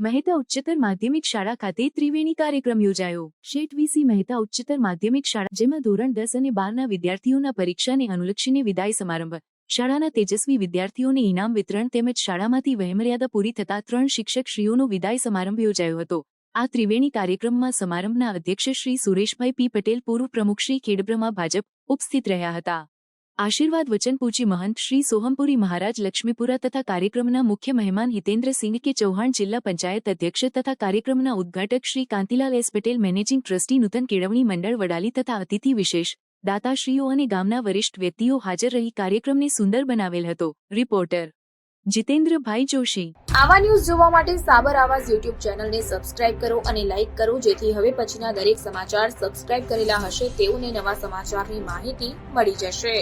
મહેતા ઉચ્ચતર માધ્યમિક શાળા ખાતે ત્રિવેણી કાર્યક્રમ યોજાયો. શેઠ વીસી મહેતા ઉચ્ચતર માધ્યમિક શાળા, જેમાં ધોરણ દસ અને બારના વિદ્યાર્થીઓના પરીક્ષાને અનુલક્ષીને વિદાય સમારંભ, શાળાના તેજસ્વી વિદ્યાર્થીઓને ઇનામ વિતરણ તેમજ શાળામાંથી વહેમર્યાદા પૂરી થતા ત્રણ શિક્ષકશ્રીઓનો વિદાય સમારંભ યોજાયો હતો. આ ત્રિવેણી કાર્યક્રમમાં સમારંભના અધ્યક્ષ શ્રી સુરેશભાઈ પી. પટેલ, પૂર્વ પ્રમુખ શ્રી ખેડબ્રહ્મા ભાજપ ઉપસ્થિત રહ્યા હતા. આશીર્વાદ વચન પૂજી મહંત શ્રી સોહમપુરી મહારાજ લક્ષ્મીપુરા તથા કાર્યક્રમના મુખ્ય મહેમાન હિતેન્દ્રસિંહ કે ચૌહાણ જિલ્લા પંચાયત અધ્યક્ષ તથા કાર્યક્રમના ઉદ્ઘાટક Shri Kantilal S Patel, managing trustee Nutan Kelavani Mandal Vadali તથા અતિથિ વિશેષ દાતાશ્રીઓ અને ગામના વરિષ્ઠ વ્યક્તિઓ હાજર રહી કાર્યક્રમને સુંદર બનાવેલ હતો. રિપોર્ટર જીતેન્દ્રભાઈ જોશી. આવા ન્યૂઝ જોવા માટે સાબર આવાજ યુટ્યુબ ચેનલને સબસ્ક્રાઇબ કરો અને લાઇક કરો, જેથી હવે પછીના દરેક સમાચાર સબસ્ક્રાઇબ કરેલા હશે તેઓને નવા સમાચારની માહિતી મળી જશે.